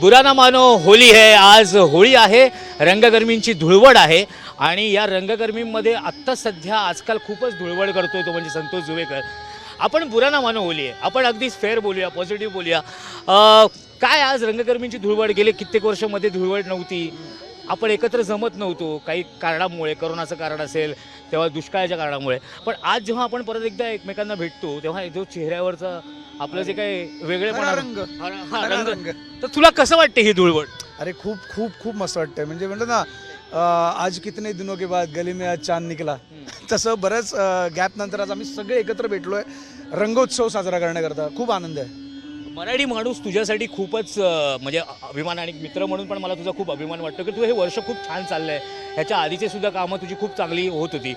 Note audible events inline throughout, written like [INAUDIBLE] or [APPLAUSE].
बुरा ना मानो होली है आज होळी आहे रंगगर्मींची धुळवड आहे आणि या रंगकर्मींमध्ये आत्ता सध्या आजकाल खूपच धुळवड करतोय तो म्हणजे संतोष जुवेकर. आपण बुरा ना मानो होली आहे. आपण अगदीच फेअर बोलूया पॉझिटिव्ह बोलूया. काय आज रंगकर्मींची धुळवड गेले? कित्येक वर्षामध्ये धुळवड नव्हती. आपण एकत्र जमत नव्हतो काही कारणामुळे करोनाचं कारण असेल तेव्हा दुष्काळाच्या कारणामुळे. पण आज जेव्हा आपण परत एकदा एकमेकांना भेटतो तेव्हा जो चेहऱ्यावरचा आपलं जे काही वेगळेपणा रंग. हा, रंग. तर तुला कसं वाटते ही धुळवड अरे खूप खूप खूप मस्त वाटतंय. म्हणजे म्हणलं ना अं, आज कितने दिनों के बाद गली में आज चांद निकला. तसं बऱ्याच गॅप नंतर आज आम्ही सगळे एकत्र भेटलोय. रंगोत्सव साजरा करण्याकरता. खूप आनंद आहे. मराठी माणूस तुझ्यासाठी खूपच अं, म्हणजे अभिमान आणि मित्र म्हणून पण मला तुझा खूप अभिमान वाटतो की तू हे वर्ष खूप छान चाललंय. ह्याच्या आधीचे सुद्धा कामं तुझी खूप चांगली होत होती.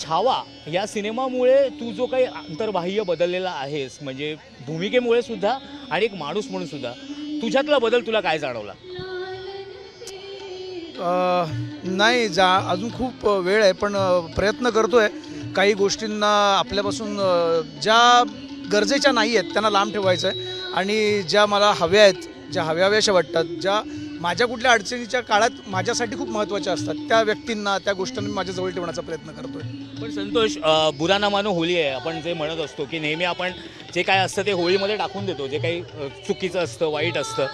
छावा या सिनेमामुळे तू जो काही अंतर्बाह्य बदललेला आहेस म्हणजे भूमिकेमुळे सुद्धा आणि एक माणूस म्हणून सुद्धा तुझ्यातला बदल तुला काय जाणवला? नाही जा अजून खूप वेळ आहे पण प्रयत्न प्रयत्न करतोय. काही गोष्टींना आपल्यापासून ज्या गरजेच्या नाही आहेत त्यांना लांब ठेवायचं आहे आणि ज्या मला हव्या आहेत ज्या हव्याव्याशा वाटतात ज्या माझ्या कुठल्या अडचणीच्या काळात माझ्यासाठी खूप महत्त्वाच्या असतात. त्या व्यक्तींना त्या गोष्टींना मी माझ्याजवळ ठेवण्याचा प्रयत्न करतोय. पण संतोष बुरा ना मानो आहे. आपण जे म्हणत असतो की नेहमी आपण जे काय असतं ते होळीमध्ये टाकून देतो. जे काही चुकीचं असतं वाईट असतं.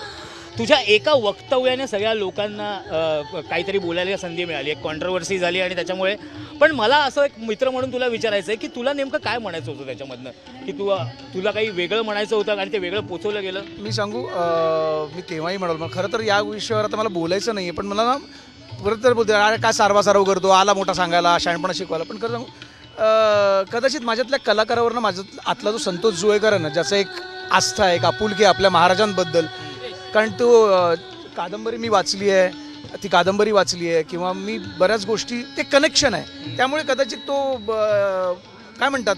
तुझ्या एका वक्तव्याने सगळ्या लोकांना काहीतरी बोलायला संधी मिळाली एक कॉन्ट्रोवर्सी झाली आणि त्याच्यामुळे. पण मला असं एक मित्र म्हणून तुला विचारायचं आहे की तुला नेमकं काय म्हणायचं होतं त्याच्यामधनं? की तू तुला काही वेगळं म्हणायचं होतं आणि ते वेगळं पोचवलं गेलं? मी सांगू मी तेव्हाही म्हणालो मग खरं तर या विषयावर आता मला बोलायचं नाही आहे पण मला ना परत तर बोलते अरे काय सारवा सारव करतो आला मोठा सांगायला शहाणपणा शिकवायला. पण खरं सांगू कदाचित माझ्यातल्या कलाकारावरनं माझ्या आतला जो संतोष जुळेकर ना ज्याचा एक आस्था आहे एक आपुलकी आपल्या महाराजांबद्दल कारण तो कादंबरी मी वाचली आहे ती कादंबरी वाचली आहे किंवा मी बऱ्याच गोष्टी ते कनेक्शन आहे. त्यामुळे कदाचित तो काय म्हणतात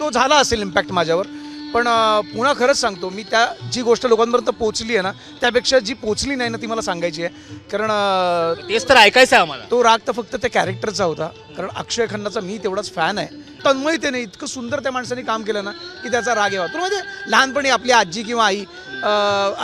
तो झाला असेल इम्पॅक्ट माझ्यावर. पण पुन्हा खरंच सांगतो मी त्या जी गोष्ट लोकांपर्यंत पोचली आहे ना त्यापेक्षा जी पोचली नाही ना ती मला सांगायची आहे. कारण तेच तर ऐकायचं आहे आम्हाला. तो राग तर फक्त त्या कॅरेक्टरचा होता. कारण अक्षय खन्नाचा मी तेवढाच फॅन आहे. तन्मयतेने इतकं सुंदर त्या माणसाने काम केलं ना की त्याचा राग यावा. तुला म्हणजे लहानपणी आपली आजी किंवा आई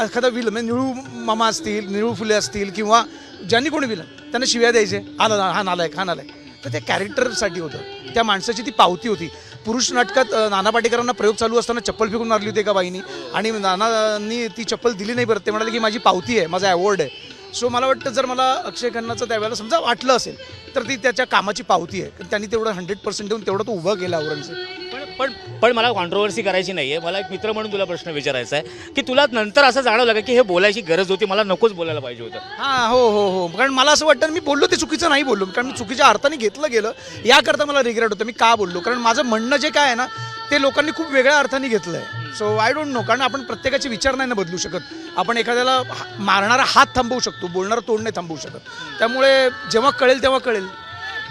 एखादा विल म्हणजे निळू मामा असतील निळू फुले असतील किंवा ज्यांनी कोणी विलन त्यांना शिव्या द्यायचे आला ना हा नालायक हा नालायक. तर त्या कॅरेक्टरसाठी होतं. त्या माणसाची ती पावती होती. पुरुष नाटकात नाना पाटेकरांना प्रयोग चालू असताना चप्पल फेकून मारली होती एका बाईनी. आणि नानांनी ती चप्पल दिली नाही बरं ते म्हणाले की माझी पावती आहे माझा अवॉर्ड आहे. सो मला वाटतं जर मला अक्षय खन्नाचं त्यावेळेला समजा वाटलं असेल तर ती त्याच्या कामाची पावती आहे. त्यांनी तेवढं हंड्रेड पर्सेंट देऊन तेवढं तो उभं केलं औरंगजेब. पण पण पण मला कॉन्ट्रोवर्सी करायची नाही आहे मला एक मित्र म्हणून तुला प्रश्न विचारायचा आहे की तुला नंतर असं जाणवलं का की हे बोलायची गरज होती? मला नकोच बोलायला पाहिजे होतं. हां हो हो हो. कारण मला असं वाटतं मी बोललो ते चुकीचं नाही बोललो. कारण मी चुकीच्या अर्थाने घेतलं गेलं. याकरता मला रिग्रेट होतं. मी का बोललो? कारण माझं म्हणणं जे काय आहे ना ते लोकांनी खूप वेगळ्या अर्थाने घेतलं आहे सो आय डोंट नो कारण आपण प्रत्येकाचे विचार नाही ना बदलू शकत. आपण एखाद्याला मारणारा हात थांबवू शकतो बोलणारा तोंड नाही थांबवू शकत. त्यामुळे जेव्हा कळेल तेव्हा कळेल.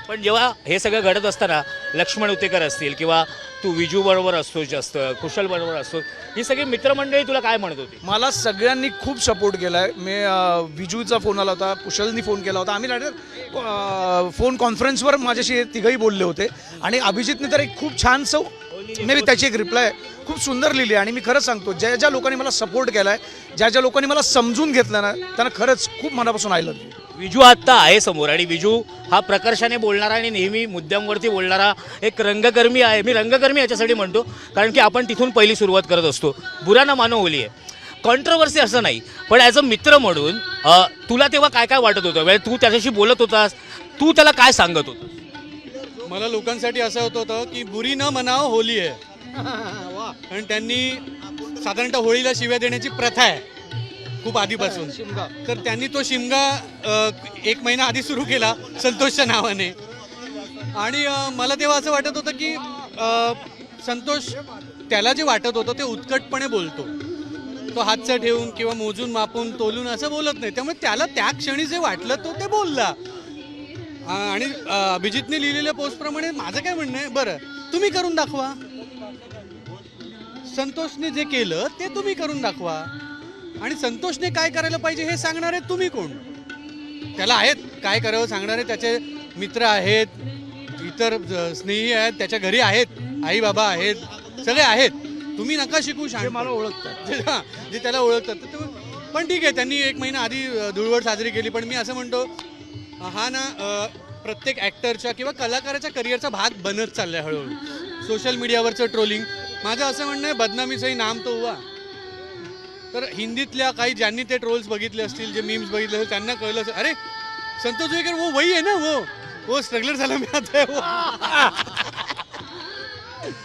पण जेव्हा हे सगळं घडत असताना लक्ष्मण उतेकर असतील किंवा तू विजू बरोबर असतोस जास्त कुशल बरोबर असतो ही सगळी मित्रमंडळी तुला काय म्हणत होती? मला सगळ्यांनी खूप सपोर्ट केला आहे मी अं, विजूचा फोन आला होता कुशलनी फोन केला होता. आम्ही डायरेक्ट फोन कॉन्फरन्सवर माझ्याशी तिघही बोलले होते. आणि अभिजितने तर एक खूप छानसं मे बी त्याची एक रिप्लाय खूप सुंदर लिहिली आणि मी खरंच सांगतो ज्या ज्या लोकांनी मला सपोर्ट केला आहे ज्या ज्या लोकांनी मला समजून घेतलं ना त्यांना खरंच खूप मनापासून आय लव्ह यू विजू आत्ता आहे समोर आणि विजू हा प्रकर्षाने बोलणारा आणि नेहमी मुद्द्यांवरती बोलणारा एक रंगकर्मी आहे. मी रंगकर्मी याच्यासाठी म्हणतो कारण की आपण तिथून पहिली सुरुवात करत असतो. बुरा ना मानो होली आहे. कॉन्ट्रवर्सी असं नाही पण ॲज अ मित्र म्हणून तुला तेव्हा काय काय वाटत होतं? वेळ तू त्याच्याशी बोलत होतास तू त्याला काय सांगत होतं? मला लोकांसाठी असं होत होतं की बुरी न मनाव होली आहे. [LAUGHS] कारण त्यांनी साधारणतः होळीला शिव्या देण्याची प्रथा आहे खूप आधीपासून. [LAUGHS] तर त्यांनी तो शिमगा एक महिना आधी सुरू केला संतोषच्या नावाने. आणि मला तेव्हा असं वाटत होतं की संतोष त्याला जे वाटत होतं ते उत्कटपणे बोलतो. तो हातचं ठेवून किंवा मोजून मापून तोलून असं बोलत नाही. त्यामुळे त्याला त्या क्षणी जे वाटलं तो ते बोलला. आणि अभिजितने लिहिलेल्या पोस्टप्रमाणे माझं काय म्हणणं आहे? बरं. तुम्ही करून दाखवा. संतोषने जे केलं ते तुम्ही करून दाखवा. आणि संतोषने काय करायला पाहिजे हे सांगणारे तुम्ही कोण? त्याला आहेत. काय करावं सांगणारे त्याचे मित्र आहेत. इतर स्नेही आहेत. त्याच्या घरी आहेत. आई बाबा आहेत. सगळे आहेत. तुम्ही नका शिकू ते शहाणपण. मला ओळखतात. जे हा, त्याला ओळखतात. पण ठीक आहे त्यांनी एक महिना आधी धुळवड साजरी केली. पण मी असं म्हणतो हा ना प्रत्येक ॲक्टरच्या किंवा कलाकाराच्या करिअरचा भाग बनत चाललाय हळूहळू. सोशल मीडियावरचं ट्रोलिंग माझं असं म्हणणं आहे बदनामीचंही नाम तो हुआ तर हिंदीतल्या काही ज्यांनी ते ट्रोल्स बघितले असतील जे मीम्स बघितले असतील त्यांना कळलं असेल अरे संतोष वेकर वो वही आहे ना वो? वो स्ट्रगलर झाला मी आता वो.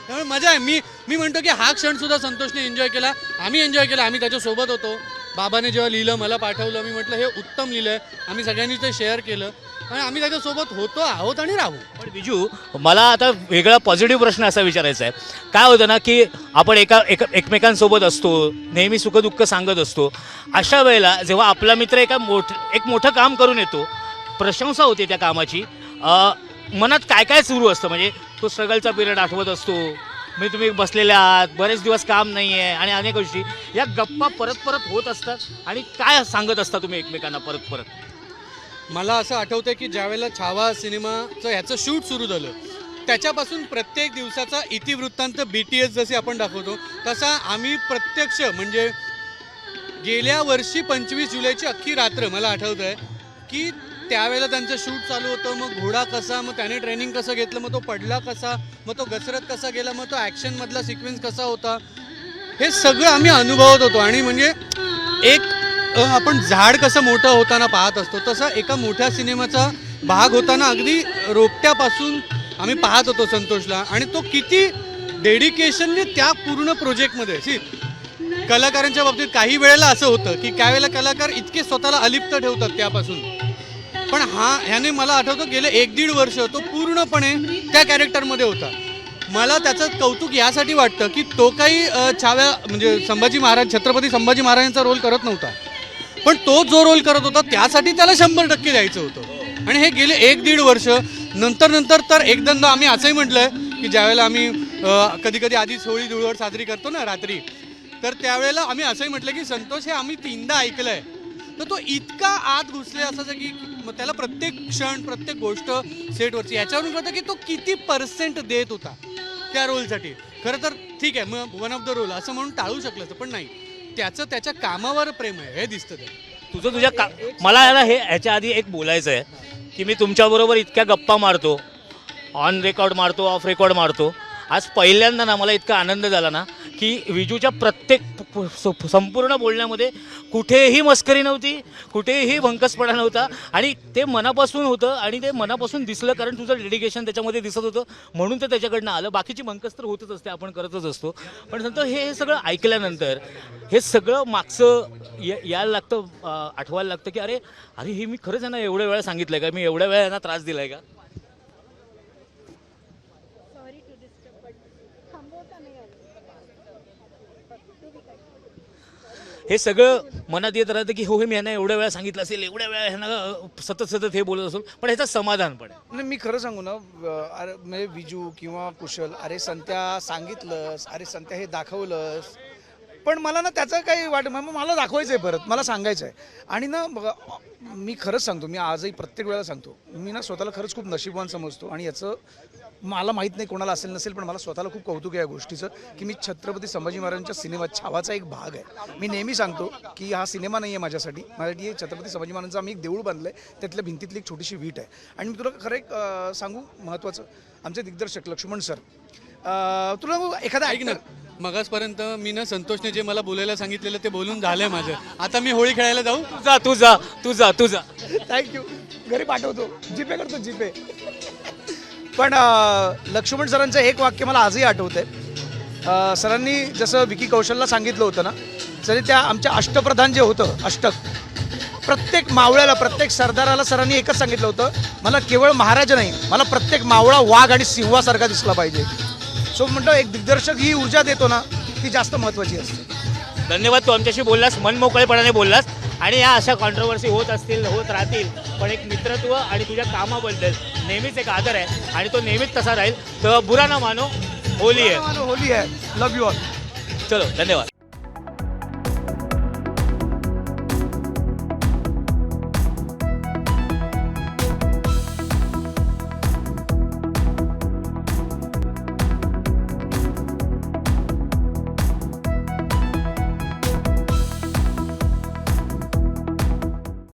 त्यामुळे मजा आहे. मी मी म्हणतो की हा क्षण सुद्धा संतोषने एन्जॉय केला. आम्ही एन्जॉय केला आम्ही त्याच्यासोबत होतो. बाबाने जेव्हा लिहिलं मला पाठवलं मी म्हटलं हे उत्तम लिहिलं आहे आम्ही सगळ्यांनी ते शेअर केलं. आणि आम्ही त्याच्यासोबत होतो आहोत आणि राहू. पण बिजू मला आता वेगळा पॉझिटिव्ह प्रश्न असा विचारायचा आहे. काय होतं ना की आपण एका एक एकमेकांसोबत असतो नेहमी सुखदुःख सांगत असतो. अशा वेळेला जेव्हा आपला मित्र एका मोठ एक मोठं काम करून येतो प्रशंसा होते त्या कामाची अ, मनात काय काय सुरू असतं? म्हणजे तो स्ट्रगलचा पिरियड आठवत असतो मी तुम्ही बसलेले आहात बरेच दिवस काम नाही आहे आणि अनेक गोष्टी. या गप्पा परत परत होत असतात आणि काय सांगत असता तुम्ही एकमेकांना परत परत? मला असं आठवतं की ज्यावेळेला छावा सिनेमाचं ह्याचं शूट सुरू झालं त्याच्यापासून प्रत्येक दिवसाचा इतिवृत्तांत बी टी एस जसे आपण दाखवतो तसा आम्ही प्रत्यक्ष म्हणजे गेल्या वर्षी पंचवीस जुलैची अख्खी रात्र मला आठवत आहे की त्यावेळेला त्यांचं शूट चालू होतं मग घोडा कसा मग त्याने ट्रेनिंग कसं घेतलं मग तो पडला कसा मग तो घसरत कसा गेला मग तो ॲक्शनमधला सिक्वेन्स कसा होता? हे सगळं आम्ही अनुभवत होतो आणि म्हणजे एक आपण झाड कसं मोठं होताना पाहत असतो तसं एका मोठ्या सिनेमाचा भाग होताना अगदी रोपट्यापासून आम्ही पाहत होतो संतोषला आणि तो किती डेडिकेशनने त्या पूर्ण प्रोजेक्टमध्ये सी कलाकारांच्या बाबतीत काही वेळेला असं होतं की त्यावेळेला कलाकार इतके स्वतःला अलिप्त ठेवतात त्यापासून. पण हा ह्याने मला आठवतं गेले एक दीड वर्ष तो पूर्णपणे त्या कॅरेक्टरमध्ये होता. मला त्याचं कौतुक यासाठी वाटतं की तो काही छाव्या म्हणजे संभाजी महाराज छत्रपती संभाजी महाराजांचा रोल करत नव्हता. पण तो जो रोल करत होता त्यासाठी त्याला शंभर टक्के द्यायचं होतं. आणि हे गेले एक दीड वर्ष. नंतर नंतर तर एकदमदा आम्ही असंही म्हटलं आहे की ज्यावेळेला आम्ही कधी कधी आधीच होळी धुळवड साजरी करतो ना रात्री तर त्यावेळेला आम्ही असंही म्हटलं की संतोष हे आम्ही तीनदा ऐकलं आहे तर तो इतका आत घुसले असायचा की मग त्याला प्रत्येक क्षण प्रत्येक गोष्ट सेटवरची. याच्यावरून कळतं की तो किती पर्सेंट देत होता त्या रोलसाठी खरं तर ठीक आहे मग वन ऑफ द रोल असं म्हणून टाळू शकलं पण नाही. त्याचं त्याच्या कामावर प्रेम आहे हे दिसतं ते तुझं तुझ्या का मला याला हे ह्याच्या आधी एक बोलायचं आहे की मी तुमच्याबरोबर इतक्या गप्पा मारतो ऑन रेकॉर्ड मारतो ऑफ रेकॉर्ड मारतो. आज पहिल्यांदा ना मला इतका आनंद झाला ना की विजूच्या प्रत्येक स- संपूर्ण बोलण्यामध्ये कुठेही मस्करी नव्हती कुठेही भंकसपणा नव्हता आणि ते मनापासून होतं आणि ते मनापासून दिसलं कारण तुझं डेडिकेशन त्याच्यामध्ये दिसत होतं म्हणून ते त्याच्याकडनं आलं. बाकीची भंकस तर होतच असते आपण करतच असतो. पण नंतर हे हे सगळं ऐकल्यानंतर हे सगळं मागचं यायला लागतं आठवायला लागतं की अरे अरे हे मी खरंच यांना एवढ्या वेळा सांगितलं का? मी एवढ्या वेळा यांना त्रास दिलाय का सॉरी टू डिस्टर्ब बट थांबवता नाही आलं हे सगळं मनात येत राहतं की हो हे मी यांना एवढ्या वेळा सांगितलं असेल एवढ्या वेळा ह्यांना सतत सतत हे बोलत असेल पण ह्याचं समाधान पण आहे. नाही मी खरं सांगू ना अरे म्हणजे विजू किंवा कुशल अरे संत्या सांगितलंस अरे संत्या हे दाखवलंस पण मला ना त्याचं काही वाट मग मला दाखवायचं आहे परत. मला सांगायचं आहे आणि ना बघा, मी खरंच सांगतो मी आजही प्रत्येक वेळेला सांगतो मी ना स्वतःला खरंच खूप नशीबवान समजतो आणि याचं मला माहीत नाही कोणाला असेल नसेल पण मला स्वतःला खूप कौतुक आहे या गोष्टीचं की मी छत्रपती संभाजी महाराजांच्या सिनेमात छावाचा एक भाग आहे. मी नेहमी सांगतो की हा सिनेमा नाही आहे माझ्यासाठी. माझ्यासाठी हे छत्रपती संभाजी महाराजांचं आम्ही एक देऊळ बांधलं आहे त्यातल्या भिंतीतली एक छोटीशी वीट आहे. आणि मी तुला खरं एक सांगू महत्त्वाचं आमचे दिग्दर्शक लक्ष्मण सर. तुला एखादा ऐक ना. ऐकणार मगासपर्यंत मी ना संतोषने जे मला बोलायला सांगितलेलं ते बोलून झालंय माझं. आता मी होळी खेळायला जाऊ? तुझा तुझा तुझा तुझा थँक्यू घरी पाठवतो. जीपे करतो जीपे. पण अं, लक्ष्मण सरांचं एक वाक्य मला आजही आठवतं आहे सरांनी जसं विकी कौशलला सांगितलं होतं ना तरी त्या आमच्या अष्टप्रधान जे होतं अष्टक प्रत्येक मावळ्याला प्रत्येक सरदाराला सरांनी एकच सांगितलं होतं मला केवळ महाराज नाही मला प्रत्येक मावळा वाघ आणि सिंहासारखा दिसला पाहिजे. सो म्हणतो एक दिग्दर्शक ही ऊर्जा देतो ना ती जास्त महत्त्वाची असते. धन्यवाद तू आमच्याशी बोललास मन मोकळेपणाने बोललास. आणि या अशा कॉन्ट्रोवर्सी होत असतील होत राहतील पण एक मित्रत्व आणि तुझ्या कामाबद्दल नेहमीच एक आदर आहे आणि तो नेहमीच तसा राहील. तर बुरा ना मानो होली आहे. होली आहे. लव यू ऑल चलो धन्यवाद.